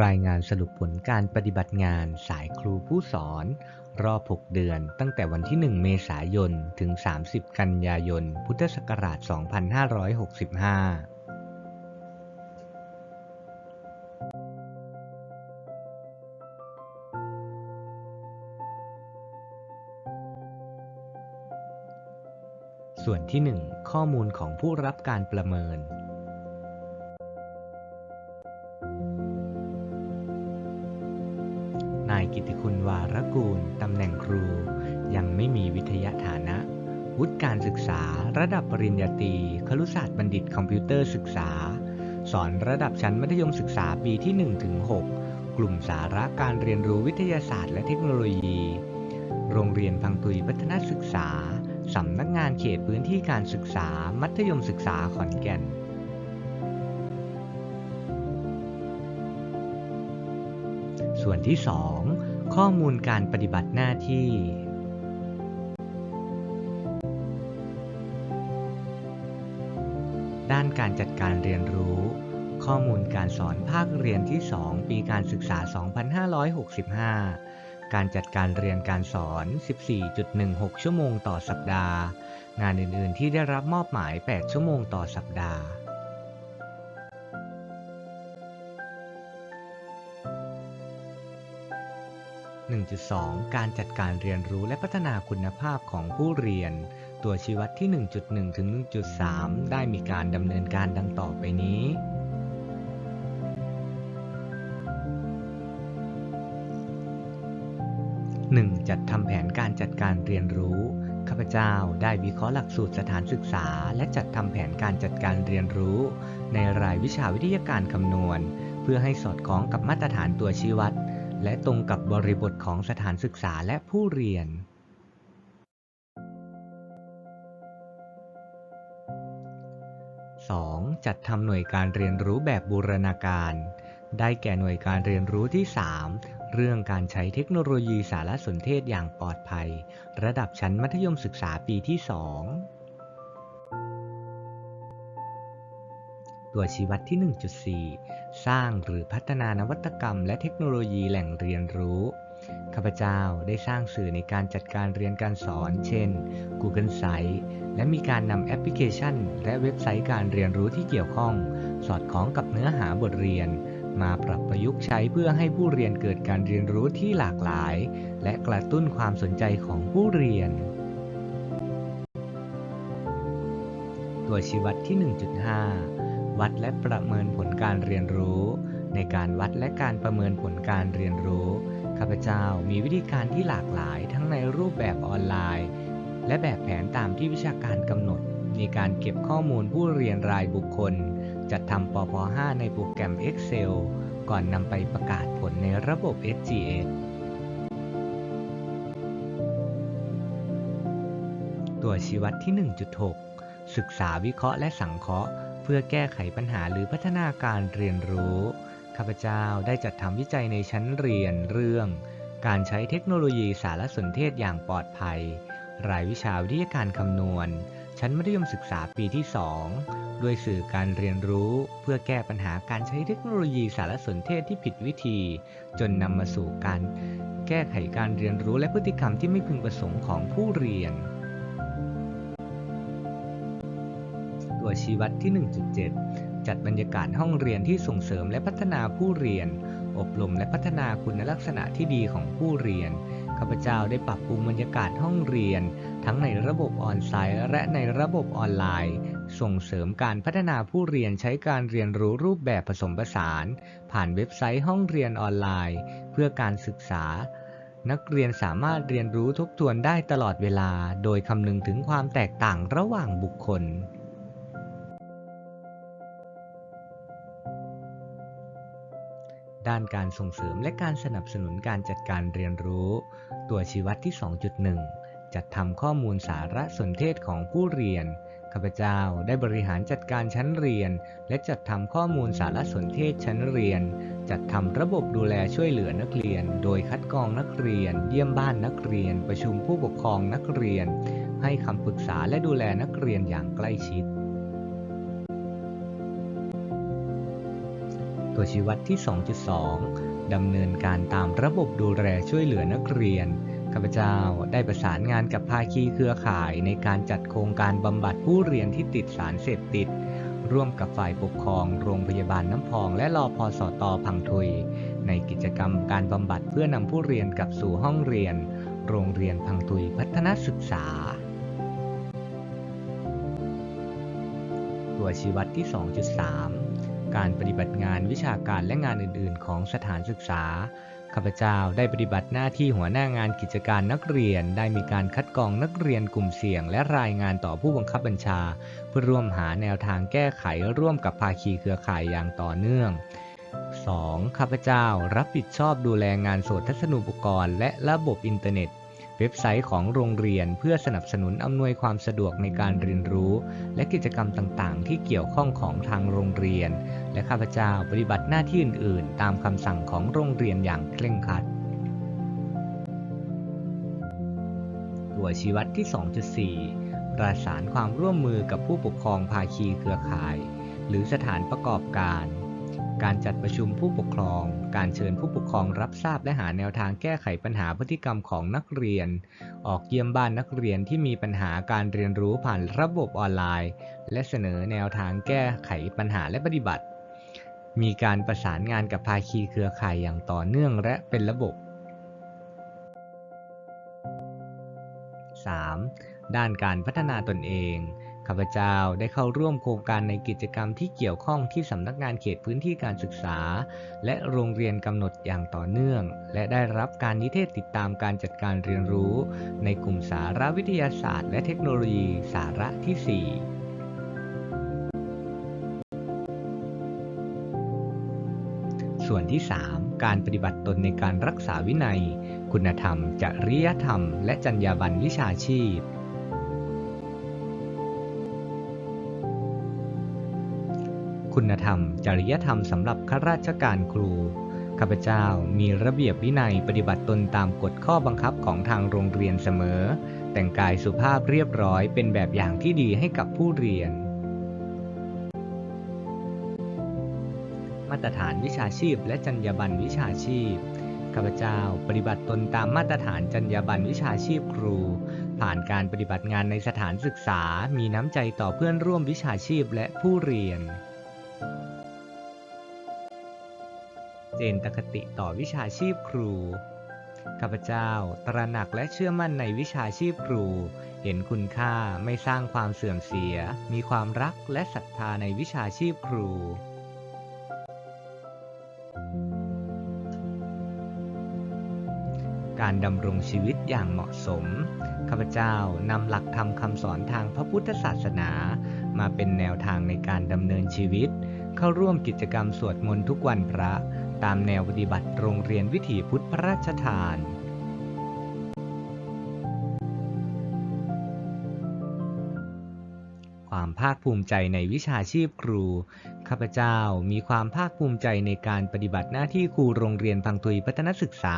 รายงานสรุปผลการปฏิบัติงานสายครูผู้สอน รอบ 6 เดือน ตั้งแต่วันที่ 1 เมษายน ถึง 30 กันยายน พุทธศักราช 2565ส่วนที่ 1 ข้อมูลของผู้รับการประเมิน กิติคุณวารกูล ตำแหน่งครู ยังไม่มีวิทยาฐานะ วุฒิการศึกษา ระดับปริญญาตรีครุศาสตร์บัณฑิตคอมพิวเตอร์ศึกษา สอนระดับชั้นมัธยมศึกษาปีที่1-6กลุ่มสาระการเรียนรู้วิทยาศาสตร์และเทคโนโลยี โรงเรียนพังตุยพัฒนศึกษา สำนักงานเขตพื้นที่การศึกษา มัธยมศึกษาขอนแก่นส่วนที่ 2 ข้อมูลการปฏิบัติหน้าที่ ด้านการจัดการเรียนรู้ ข้อมูลการสอนภาคเรียนที่ 2 ปีการศึกษา 2565 การจัดการเรียนการสอน 14.16 ชั่วโมงต่อสัปดาห์ งานอื่น ๆ ที่ได้รับมอบหมาย 8 ชั่วโมงต่อสัปดาห์ 1.2 การจัดการเรียนรู้และพัฒนาคุณภาพของผู้เรียน ตัวชี้วัดที่ 1.1 ถึง 1.3 ได้มีการดำเนินการดังต่อไปนี้ 1. จัดทำแผนการจัดการเรียนรู้ ข้าพเจ้าได้วิเคราะห์หลักสูตรสถานศึกษา และจัดทำแผนการจัดการเรียนรู้ ในรายวิชาวิทยาการคำนวณ เพื่อให้สอดคล้องกับมาตรฐานตัวชี้วัด และตรงกับบริบทของสถานศึกษาและผู้เรียน 2. จัดทำหน่วยการเรียนรู้แบบบูรณาการ ได้แก่หน่วยการเรียนรู้ที่ 3 เรื่องการใช้เทคโนโลยีสารสนเทศอย่างปลอดภัย ระดับชั้นมัธยมศึกษาปีที่ 2 ตัวชี้วัดที่ 1.4 สร้างหรือพัฒนานวัตกรรม และเทคโนโลยีแหล่งเรียนรู้ ข้าพเจ้าได้สร้างสื่อในการจัดการเรียนการสอน เช่น Google Site และมีการนำแอปพลิเคชัน และเว็บไซต์การเรียนรู้ที่เกี่ยวข้อง สอดคล้องกับเนื้อหาบทเรียน มาปรับประยุกต์ใช้เพื่อให้ผู้เรียนเกิดการเรียนรู้ที่หลากหลาย และกระตุ้นความสนใจของผู้เรียน ตัวชี้วัดที่ 1.5 วัดและประเมินผลการเรียนรู้ ในการวัดและการประเมินผลการเรียนรู้ ข้าพเจ้ามีวิธีการที่หลากหลายทั้งในรูปแบบออนไลน์ และแบบแผนตามที่วิชาการกำหนด มีการเก็บข้อมูลผู้เรียนรายบุคคล จัดทำปพ5ในโปรแกรม Excel ก่อนนำไปประกาศผลในระบบ SGS ตัวชี้วัดที่ 1.6 ศึกษาวิเคราะห์และสังเคราะห์ เพื่อแก้ไขปัญหาหรือพัฒนาการเรียนรู้ ข้าพเจ้าได้จัดทำวิจัยในชั้นเรียนเรื่อง การใช้เทคโนโลยีสารสนเทศอย่างปลอดภัย รายวิชาวิทยาการคำนวณ ชั้นมัธยมศึกษาปีที่ 2 ด้วยสื่อการเรียนรู้ เพื่อแก้ปัญหาการใช้เทคโนโลยีสารสนเทศที่ผิดวิธี จนนำมาสู่การแก้ไขการเรียนรู้และพฤติกรรมที่ไม่พึงประสงค์ของผู้เรียน วชีวัดที่ 1.7 จัดบรรยากาศห้องเรียนที่ส่งเสริมและพัฒนาผู้เรียน อบรมและพัฒนาคุณลักษณะที่ดีของผู้เรียน ข้าพเจ้าได้ปรับปรุงบรรยากาศห้องเรียน ทั้งในระบบออนไซต์และในระบบออนไลน์ ส่งเสริมการพัฒนาผู้เรียนใช้การเรียนรู้รูปแบบผสมผสาน ผ่านเว็บไซต์ห้องเรียนออนไลน์ เพื่อการศึกษานักเรียนสามารถเรียนรู้ทบทวนได้ตลอดเวลา โดยคำนึงถึงความแตกต่างระหว่างบุคคล ด้านการส่งเสริมและการสนับสนุนการจัดการเรียนรู้ ตัวชี้วัดที่ 2.1 จัดทำข้อมูลสารสนเทศของผู้เรียน ข้าพเจ้าได้บริหารจัดการชั้นเรียน และจัดทำข้อมูลสารสนเทศชั้นเรียน จัดทำระบบดูแลช่วยเหลือนักเรียน โดยคัดกรองนักเรียน เยี่ยมบ้านนักเรียน ประชุมผู้ปกครองนักเรียน ให้คำปรึกษาและดูแลนักเรียนอย่างใกล้ชิด ตัวชี้วัดที่ 2.2 ดำเนินการตามระบบดูแลช่วยเหลือนักเรียน ข้าพเจ้าได้ประสานงานกับภาคีเครือข่ายในการจัดโครงการบำบัดผู้เรียนที่ติดสารเสพติด ร่วมกับฝ่ายปกครองโรงพยาบาลน้ำพอง และรอพอสอตอพังทุย ในกิจกรรมการบำบัดเพื่อนำผู้เรียนกลับสู่ห้องเรียน โรงเรียนพังทุยพัฒนศึกษาตัวชี้วัดที่ 2.3 การปฏิบัติงานวิชาการและงานอื่น ๆ ของสถานศึกษา ข้าพเจ้าได้ปฏิบัติหน้าที่หัวหน้างานกิจการนักเรียน ได้มีการคัดกรองนักเรียนกลุ่มเสี่ยง และรายงานต่อผู้บังคับบัญชา เพื่อร่วมหาแนวทางแก้ไขร่วมกับภาคีเครือข่ายอย่างต่อเนื่อง 2. ข้าพเจ้ารับผิดชอบดูแลงานโสตทัศนูปกรณ์ และระบบอินเทอร์เน็ต เว็บไซต์ของโรงเรียนเพื่อสนับสนุนอำนวยความสะดวกในการเรียนรู้ และกิจกรรมต่างๆ ที่เกี่ยวข้องของทางโรงเรียน และข้าพเจ้าปฏิบัติหน้าที่อื่น ๆ ตามคำสั่งของโรงเรียนอย่างเคร่งครัด ตัวชี้วัดที่ 2.4 ประสานความร่วมมือกับผู้ปกครองภาคีเครือข่าย หรือสถานประกอบการ การจัดประชุมผู้ปกครอง การเชิญผู้ปกครองรับทราบและหาแนวทางแก้ไขปัญหาพฤติกรรมของนักเรียน ออกเยี่ยมบ้านนักเรียนที่มีปัญหาการเรียนรู้ผ่านระบบออนไลน์ และเสนอแนวทางแก้ไขปัญหาและปฏิบัติ มีการประสานงานกับภาคีเครือข่ายอย่างต่อเนื่องและเป็นระบบ 3. ด้านการพัฒนาตนเอง ข้าพเจ้าได้เข้าร่วมโครงการในกิจกรรมที่เกี่ยวข้องที่สำนักงานเขตพื้นที่การศึกษา และโรงเรียนกำหนดอย่างต่อเนื่อง และได้รับการนิเทศติดตามการจัดการเรียนรู้ ในกลุ่มสารวิทยาศาสตร์ และเทคโนโลยีสาระที่ 4ส่วนที่ 3 การปฏิบัติตนในการรักษาวินัย คุณธรรม จริยธรรม และจรรยาบรรณวิชาชีพ คุณธรรม จริยธรรมสำหรับข้าราชการครู ข้าพเจ้ามีระเบียบวินัยปฏิบัติตนตามกฎข้อบังคับของทางโรงเรียนเสมอ แต่งกายสุภาพเรียบร้อยเป็นแบบอย่างที่ดีให้กับผู้เรียน มาตรฐานวิชาชีพและจรรยาบรรณวิชาชีพข้าพเจ้าปฏิบัติตนตามมาตรฐานจรรยาบรรณวิชาชีพครู ผ่านการปฏิบัติงานในสถานศึกษา มีน้ำใจต่อเพื่อนร่วมวิชาชีพและผู้เรียน เจนตคติต่อวิชาชีพครู ข้าพเจ้าตระหนักและเชื่อมั่นในวิชาชีพครู เห็นคุณค่าไม่สร้างความเสื่อมเสีย มีความรักและศรัทธาในวิชาชีพครู การดำรงชีวิตอย่างเหมาะสม ข้าพเจ้านำหลักธรรมคำสอนทางพระพุทธศาสนา มาเป็นแนวทางในการดำเนินชีวิต เข้าร่วมกิจกรรมสวดมนต์ทุกวันพระ ตามแนวปฏิบัติโรงเรียนวิถีพุทธพระราชทานความภาคภูมิใจในวิชาชีพครู ข้าพเจ้ามีความภาคภูมิใจในการปฏิบัติหน้าที่ครูโรงเรียนพังทุยพัฒนศึกษา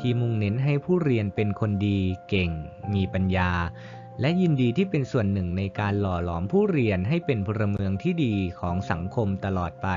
ที่มุ่งเน้นให้ผู้เรียนเป็นคนดี เก่ง มีปัญญา และยินดีที่เป็นส่วนหนึ่งในการหล่อหลอมผู้เรียนให้เป็นพลเมืองที่ดีของสังคมตลอดไป